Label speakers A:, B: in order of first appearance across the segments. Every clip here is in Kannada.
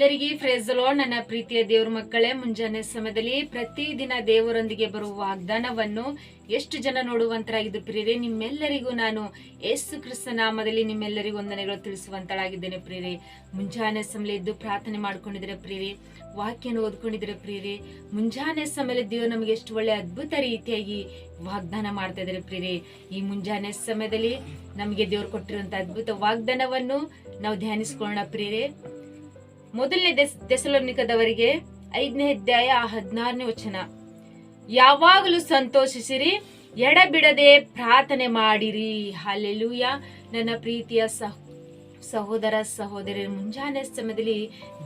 A: ಎಲ್ಲರಿಗೂ ಫ್ರೇಜಲೋ ನನ್ನ ಪ್ರೀತಿಯ ದೇವ್ರ ಮಕ್ಕಳೇ, ಮುಂಜಾನೆ ಸಮಯದಲ್ಲಿ ಪ್ರತಿದಿನ ದೇವರೊಂದಿಗೆ ಬರುವ ವಾಗ್ದಾನವನ್ನು ಎಷ್ಟು ಜನ ನೋಡುವಂತರಾಗಿದ್ದು ಪ್ರಿಯರೇ, ನಿಮ್ಮೆಲ್ಲರಿಗೂ ನಾನು ಯೇಸು ಕ್ರಿಸ್ತ ನಾಮದಲ್ಲಿ ನಿಮ್ಮೆಲ್ಲರಿಗೂ ವಂದನೆಗಳು ತಿಳಿಸುವಂತಳಾಗಿದ್ದೇನೆ ಪ್ರಿಯರೇ. ಮುಂಜಾನೆ ಸಮಯ ಇದ್ದು ಪ್ರಾರ್ಥನೆ ಮಾಡ್ಕೊಂಡಿದ್ರೆ ಪ್ರಿಯರೇ? ವಾಕ್ಯನ ಓದ್ಕೊಂಡಿದ್ರೆ ಪ್ರಿಯರೇ? ಮುಂಜಾನೆ ಸಮಯದಲ್ಲಿ ದೇವರು ನಮಗೆ ಎಷ್ಟು ಒಳ್ಳೆ ಅದ್ಭುತ ರೀತಿಯಾಗಿ ವಾಗ್ದಾನ ಮಾಡ್ತಾ ಇದ್ದಾರೆ ಪ್ರಿಯರೇ. ಈ ಮುಂಜಾನೆ ಸಮಯದಲ್ಲಿ ನಮಗೆ ದೇವ್ರು ಕೊಟ್ಟಿರುವಂತ ಅದ್ಭುತ ವಾಗ್ದಾನವನ್ನು ನಾವು ಧ್ಯಾನಿಸ್ಕೊಳ್ಳೋಣ ಪ್ರಿಯರೇ. ಮೊದಲನೇ ದೆಸ್, ದೆಸಲೋನಿಕದವರಿಗೆ ಐದನೇ ಅಧ್ಯಾಯ ಹದಿನಾರನೇ ವಚನ. ಯಾವಾಗಲೂ ಸಂತೋಷಿಸಿರಿ, ಎಡಬಿಡದೆ ಪ್ರಾರ್ಥನೆ ಮಾಡಿರಿ. ಹಾಲೆಲೂಯ ನನ್ನ ಪ್ರೀತಿಯ ಸಹ, ಸಹೋದರ ಸಹೋದರಿ ಮುಂಜಾನೆ ಸಮಯದಲ್ಲಿ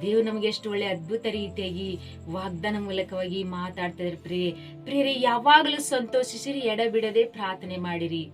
A: ದೇವ್ ನಮಗೆ ಎಷ್ಟು ಒಳ್ಳೆ ಅದ್ಭುತ ರೀತಿಯಾಗಿ ವಾಗ್ದಾನ ಮೂಲಕವಾಗಿ ಮಾತಾಡ್ತಾ ಇದ್ದಾರೆ ಪ್ರಿಯ ಪ್ರಿಯರೇ, ಯಾವಾಗಲೂ ಸಂತೋಷಿಸಿರಿ, ಎಡಬಿಡದೆ ಪ್ರಾರ್ಥನೆ ಮಾಡಿರಿ.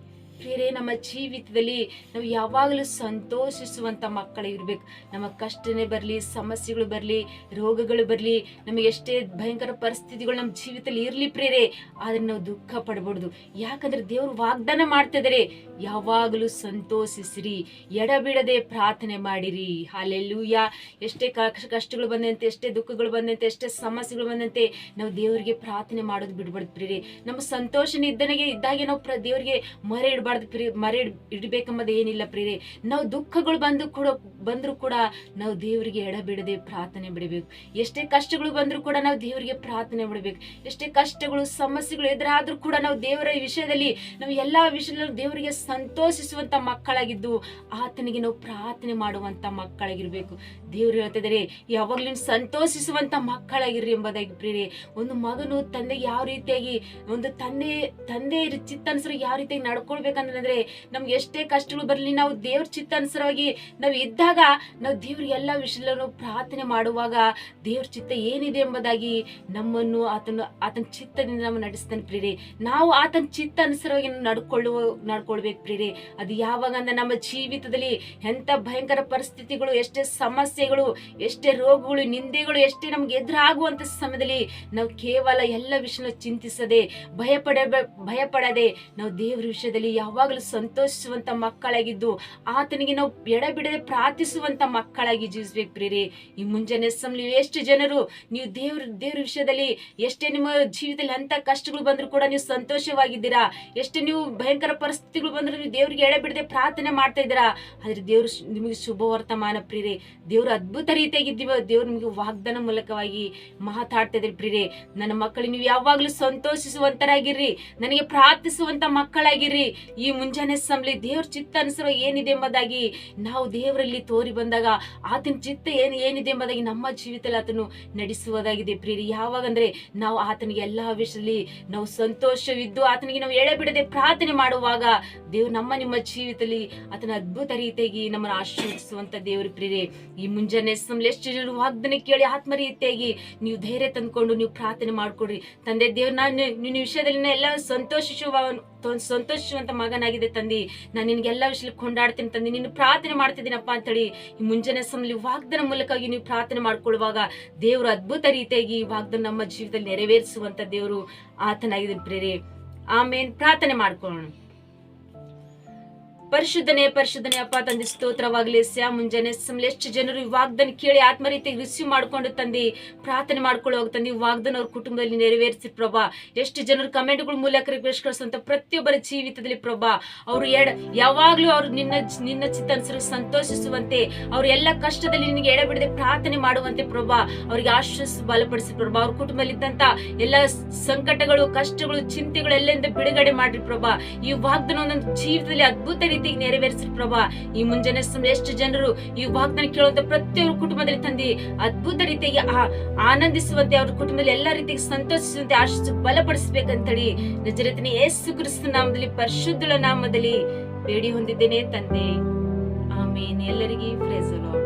A: ಪ್ರಿಯರೇ, ನಮ್ಮ ಜೀವಿತದಲ್ಲಿ ನಾವು ಯಾವಾಗಲೂ ಸಂತೋಷಿಸುವಂತ ಮಕ್ಕಳಿರಬೇಕು ನಮ್ಮ ಕಷ್ಟನೇ ಬರಲಿ, ಸಮಸ್ಯೆಗಳು ಬರಲಿ, ರೋಗಗಳು ಬರಲಿ, ನಮಗೆ ಎಷ್ಟೇ ಭಯಂಕರ ಪರಿಸ್ಥಿತಿಗಳು ನಮ್ಮ ಜೀವಿತದಲ್ಲಿ ಇರಲಿ ಪ್ರಿಯರೇ, ಆದರೆ ನಾವು ದುಃಖ ಪಡಬಾರ್ದು. ಯಾಕಂದ್ರೆ ದೇವರು ವಾಗ್ದಾನ ಮಾಡ್ತಿದ್ದಾರೆ ಯಾವಾಗಲೂ ಸಂತೋಷಿಸಿರಿ, ಎಡಬಿಡದೆ ಪ್ರಾರ್ಥನೆ ಮಾಡಿರಿ. ಹಾಲೆಲ್ಲೂಯ. ಎಷ್ಟೇ ಕಷ್ಟಗಳು ಬಂದಂತೆ, ಎಷ್ಟೇ ದುಃಖಗಳು ಬಂದಂತೆ, ಎಷ್ಟೇ ಸಮಸ್ಯೆಗಳು ಬಂದಂತೆ, ನಾವು ದೇವರಿಗೆ ಪ್ರಾರ್ಥನೆ ಮಾಡೋದು ಬಿಡ್ಬಾರ್ದು ಪ್ರಿಯರೇ. ನಮ್ಮ ಸಂತೋಷನ ಇದ್ದನಿಗೆ ಇದ್ದಾಗೆ ನಾವು ಪ್ರ, ದೇವರಿಗೆ ಮರೆ ಇಡಬಾರ್ದು. ಪ್ರಿಯ ಮರೆ ಇಡ್, ಇಡಬೇಕೆಂಬುದು ಏನಿಲ್ಲ ಪ್ರಿಯರೇ. ನಾವು ದುಃಖಗಳು ಬಂದು ಕೂಡ, ಬಂದರೂ ಕೂಡ ನಾವು ದೇವರಿಗೆ ಎಡಬಿಡದೆ ಪ್ರಾರ್ಥನೆ ಬಿಡಬೇಕು. ಎಷ್ಟೇ ಕಷ್ಟಗಳು ಬಂದರೂ ಕೂಡ ನಾವು ದೇವರಿಗೆ ಪ್ರಾರ್ಥನೆ ಬಿಡಬೇಕು. ಎಷ್ಟೇ ಕಷ್ಟಗಳು, ಸಮಸ್ಯೆಗಳು ಎದುರಾದರೂ ಕೂಡ ನಾವು ದೇವರ ವಿಷಯದಲ್ಲಿ, ನಾವು ಎಲ್ಲಾ ವಿಷಯದಲ್ಲೂ ದೇವರಿಗೆ ಸಂತೋಷಿಸುವಂತ ಮಕ್ಕಳಾಗಿದ್ದು, ಆತನಿಗೆ ನಾವು ಪ್ರಾರ್ಥನೆ ಮಾಡುವಂತ ಮಕ್ಕಳಾಗಿರಬೇಕು. ದೇವರು ಹೇಳ್ತಿದ್ದಾರೆ, ಯಾವಾಗಲೂ ಸಂತೋಷಿಸುವಂತ ಮಕ್ಕಳಾಗಿರ್ರಿ ಎಂಬುದಾಗಿ ಪ್ರಿಯರೇ. ಒಂದು ಮಗನು ತಂದೆಗೆ ಯಾವ ರೀತಿಯಾಗಿ, ಒಂದು ತಂದೆ ತಂದೆ ಚಿತ್ತನಸರು ಯಾವ ರೀತಿಯಾಗಿ ನಡ್ಕೊಳ್ಬೇಕಂದ್ರೆ ನಮ್ಗೆ ಎಷ್ಟೇ ಕಷ್ಟಗಳು ಬರಲಿ, ನಾವು ದೇವ್ರ ಚಿತ್ತ ಅನುಸಾರವಾಗಿ ನಾವು ಇದ್ದಾಗ ನಾವು ದೇವ್ರ ಎಲ್ಲ ವಿಷಯಗಳನ್ನು ಪ್ರಾರ್ಥನೆ ಮಾಡುವಾಗ ದೇವ್ರ ಚಿತ್ತ ಏನಿದೆ ಎಂಬುದಾಗಿ ನಮ್ಮನ್ನು ಆತನ ಆತನ ಚಿತ್ತದಿಂದ ನಾವು ನಡೆಸ್ತಾನೆ ಪ್ರೀರಿ ನಾವು ಆತನ ಚಿತ್ತ ಅನುಸಾರವಾಗಿ ನಡ್ಕೊಳ್ಳುವ, ನಡ್ಕೊಳ್ಬೇಕು ಪ್ರೀರಿ ಅದು ಯಾವಾಗ ಅಂದ್ರೆ ನಮ್ಮ ಜೀವಿತದಲ್ಲಿ ಎಂತ ಭಯಂಕರ ಪರಿಸ್ಥಿತಿಗಳು, ಎಷ್ಟೇ ಸಮಸ್ಯೆಗಳು, ಎಷ್ಟೇ ರೋಗಗಳು, ನಿಂದೆಗಳು, ಎಷ್ಟೇ ನಮ್ಗೆ ಎದುರಾಗುವಂತ ಸಮಯದಲ್ಲಿ ನಾವು ಕೇವಲ ಎಲ್ಲ ವಿಷಯನ ಚಿಂತಿಸದೆ, ಭಯಪಡ, ಭಯಪಡದೆ ನಾವು ದೇವ್ರ ವಿಷಯದಲ್ಲಿ ಯಾವಾಗಲೂ ಸಂತೋಷಿಸುವಂತ ಮಕ್ಕಳಾಗಿದ್ದು, ಆತನಿಗೆ ನಾವು ಎಡಬಿಡದೆ ಪ್ರಾರ್ಥಿಸುವಂತ ಮಕ್ಕಳಾಗಿ ಜೀವಿಸ್ಬೇಕು ಪ್ರೀರಿ ಈ ಮುಂಜಾನೆ ಸಮಯ ಎಷ್ಟು ಜನರು, ನೀವು ದೇವ್ರ ದೇವ್ರ ವಿಷಯದಲ್ಲಿ ಎಷ್ಟೇ ನಿಮ್ಮ ಜೀವಿತದಲ್ಲಿ ಅಂತ ಕಷ್ಟಗಳು ಬಂದ್ರು ಕೂಡ ನೀವು ಸಂತೋಷವಾಗಿದ್ದೀರಾ? ಎಷ್ಟೇ ನೀವು ಭಯಂಕರ ಪರಿಸ್ಥಿತಿಗಳು ಬಂದ್ರು ನೀವು ದೇವ್ರಿಗೆ ಎಡಬಿಡದೆ ಪ್ರಾರ್ಥನೆ ಮಾಡ್ತಾ ಇದ್ದೀರಾ? ಆದ್ರೆ ದೇವ್ರು ನಿಮಗೆ ಶುಭ ವರ್ತಮಾನ ಪ್ರೀರಿ ದೇವ್ರು ಅದ್ಭುತ ರೀತಿಯಾಗಿದ್ದೀವ, ದೇವ್ರು ನಿಮಗೆ ವಾಗ್ದಾನ ಮೂಲಕವಾಗಿ ಮಾತಾಡ್ತಾ ಇದ್ರಿ ಪ್ರೀರಿ ನನ್ನ ಮಕ್ಕಳು, ನೀವು ಯಾವಾಗ್ಲೂ ಸಂತೋಷಿಸುವಂತರಾಗಿರ್ರಿ. ನನಗೆ ಪ್ರಾರ್ಥಿಸುವಂತ ಮಕ್ಕಳಾಗಿರ್ರಿ. ಈ ಮುಂಜಾನೆ ಸಮಲಿ ದೇವ್ರ ಚಿತ್ತ ಅನುಸಾರ ಏನಿದೆ ಎಂಬುದಾಗಿ ನಾವು ದೇವರಲ್ಲಿ ತೋರಿ ಬಂದಾಗ ಆತನ ಚಿತ್ತ ಏನು ಏನಿದೆ ಎಂಬುದಾಗಿ ನಮ್ಮ ಜೀವಿತದಲ್ಲಿ ಆತನು ನಡೆಸುವುದಾಗಿದೆ ಪ್ರಿಯರಿ. ಯಾವಾಗಂದ್ರೆ ನಾವು ಆತನಿಗೆ ಎಲ್ಲಾ ವಿಷಯದಲ್ಲಿ ನಾವು ಸಂತೋಷವಿದ್ದು ಆತನಿಗೆ ನಾವು ಎಳೆ ಬಿಡದೆ ಪ್ರಾರ್ಥನೆ ಮಾಡುವಾಗ ದೇವ್ರು ನಮ್ಮ ನಿಮ್ಮ ಜೀವಿತದಲ್ಲಿ ಆತನ ಅದ್ಭುತ ರೀತಿಯಾಗಿ ನಮ್ಮನ್ನು ಆಶ್ರಯಿಸುವಂತ ದೇವ್ರ ಪ್ರೀತಿ ಈ ಮುಂಜಾನೆ ಸಮಲಿ ಎಷ್ಟು ಜನರು ವಾಗ್ದನೆ ಕೇಳಿ ಆತ್ಮ ರೀತಿಯಾಗಿ ನೀವು ಧೈರ್ಯ ತಂದ್ಕೊಂಡು ನೀವು ಪ್ರಾರ್ಥನೆ ಮಾಡ್ಕೊಡ್ರಿ. ತಂದೆ ದೇವ್ರ, ನಾನು ನಿನ್ನ ವಿಷಯದಲ್ಲಿ ಎಲ್ಲ ಸಂತೋಷಿಸುವ ಸಂತೋಷಿಸುವಂತ ಮಗನಾಗಿದೆ ತಂದಿ. ನಾನು ನಿನ್ಗೆಲ್ಲ ವಿಷಯದಲ್ಲಿ ಕೊಂಡಾಡ್ತೀನಿ ತಂದಿ. ನೀನು ಪ್ರಾರ್ಥನೆ ಮಾಡ್ತಿದ್ದೀನಪ್ಪ ಅಂತೇಳಿ ಈ ಮುಂಜಾನೆ ಸಮಯದಲ್ಲಿ ವಾಗ್ದಾನ ಮೂಲಕವಾಗಿ ನೀವು ಪ್ರಾರ್ಥನೆ ಮಾಡ್ಕೊಳ್ಳುವಾಗ ದೇವರು ಅದ್ಭುತ ರೀತಿಯಾಗಿ ವಾಗ್ದಾನ ನಮ್ಮ ಜೀವಿತದಲ್ಲಿ ನೆರವೇರಿಸುವಂತ ದೇವರು ಆತನಾಗಿದೆ ಪ್ರೇರಿ ಆಮೇಲೆ ಪ್ರಾರ್ಥನೆ ಮಾಡ್ಕೊಳ್ಳೋಣ. ಪರಿಶುದ್ಧನೇ ಪರಿಶುದ್ಧನೇ ಅಪ್ಪ, ತಂದೆ, ಸ್ತೋತ್ರವಾಗಲಿ ಸ್ಯಾ ಮುಂಜಾನೆ ಎಷ್ಟು ಜನರು ಈ ವಾಗ್ದನ್ ಕೇಳಿ ಆತ್ಮರೀತಿಗೆ ರಿಸೀವ್ ಮಾಡ್ಕೊಂಡು ತಂದಿ, ಪ್ರಾರ್ಥನೆ ಮಾಡ್ಕೊಳ್ಳೋಗ ತಂದಿ ವಾಗ್ದನ್ ಅವ್ರ ಕುಟುಂಬದಲ್ಲಿ ನೆರವೇರಿಸಿ ಪ್ರಭಾ. ಎಷ್ಟು ಜನರು ಕಮೆಂಟ್ಗಳ ಮೂಲಕ ರಿಕ್ವೆಸ್ಟ್ ಪ್ರತಿಯೊಬ್ಬರ ಜೀವಿತದಲ್ಲಿ ಪ್ರಭಾ. ಅವರು ಎಡ, ಯಾವಾಗ್ಲೂ ಅವ್ರು ನಿನ್ನ ನಿನ್ನ ಚಿತ್ತಾನುಸಾರ ಸಂತೋಷಿಸುವಂತೆ, ಅವ್ರ ಎಲ್ಲ ಕಷ್ಟದಲ್ಲಿ ನಿನಗೆ ಎಡಬಿಡದೆ ಪ್ರಾರ್ಥನೆ ಮಾಡುವಂತೆ ಪ್ರಭಾ, ಅವ್ರಿಗೆ ಆಶ್ವಾಸ ಬಲಪಡಿಸಿ ಪ್ರಭಾ. ಅವ್ರ ಕುಟುಂಬದಲ್ಲಿ ಇದ್ದಂತ ಎಲ್ಲ ಸಂಕಟಗಳು, ಕಷ್ಟಗಳು, ಚಿಂತೆಗಳು ಎಲ್ಲೆಂದ ಬಿಡುಗಡೆ ಮಾಡ್ರಿ ಪ್ರಭಾ. ಈ ವಾಗ್ದನ ಒಂದೊಂದು ಜೀವಿತದಲ್ಲಿ ಅದ್ಭುತ ರೀತಿಯಾಗಿ ನೆರವೇರಿಸ್ರಿ ಪ್ರಭಾ, ಈ ಮುಂಜಾನೆ ಎಷ್ಟು ಜನರು ಈ ವಾಗ್ದಾನ ಕೇಳುವಂತ ಪ್ರತಿಯೊಂದು ಕುಟುಂಬದಲ್ಲಿ ತಂದಿ ಅದ್ಭುತ ರೀತಿಯಾಗಿ ಆನಂದಿಸುವಂತೆ ಅವ್ರ ಕುಟುಂಬದಲ್ಲಿ ಎಲ್ಲಾ ರೀತಿಗೆ ಸಂತೋಷಿಸುವಂತೆ ಆಶಿಸು ಬಲಪಡಿಸಬೇಕಂತೇಳಿ ನಜರತಿನ ಯೇಸು ಕ್ರಿಸ್ತ ನಾಮದಲ್ಲಿ, ಪರಿಶುದ್ಧಳ ನಾಮದಲ್ಲಿ ಬೇಡಿ ಹೊಂದಿದ್ದೇನೆ ತಂದೆ. ಆಮೇನ್. ಎಲ್ಲರಿಗೂ ಪ್ರೇಸಲೋ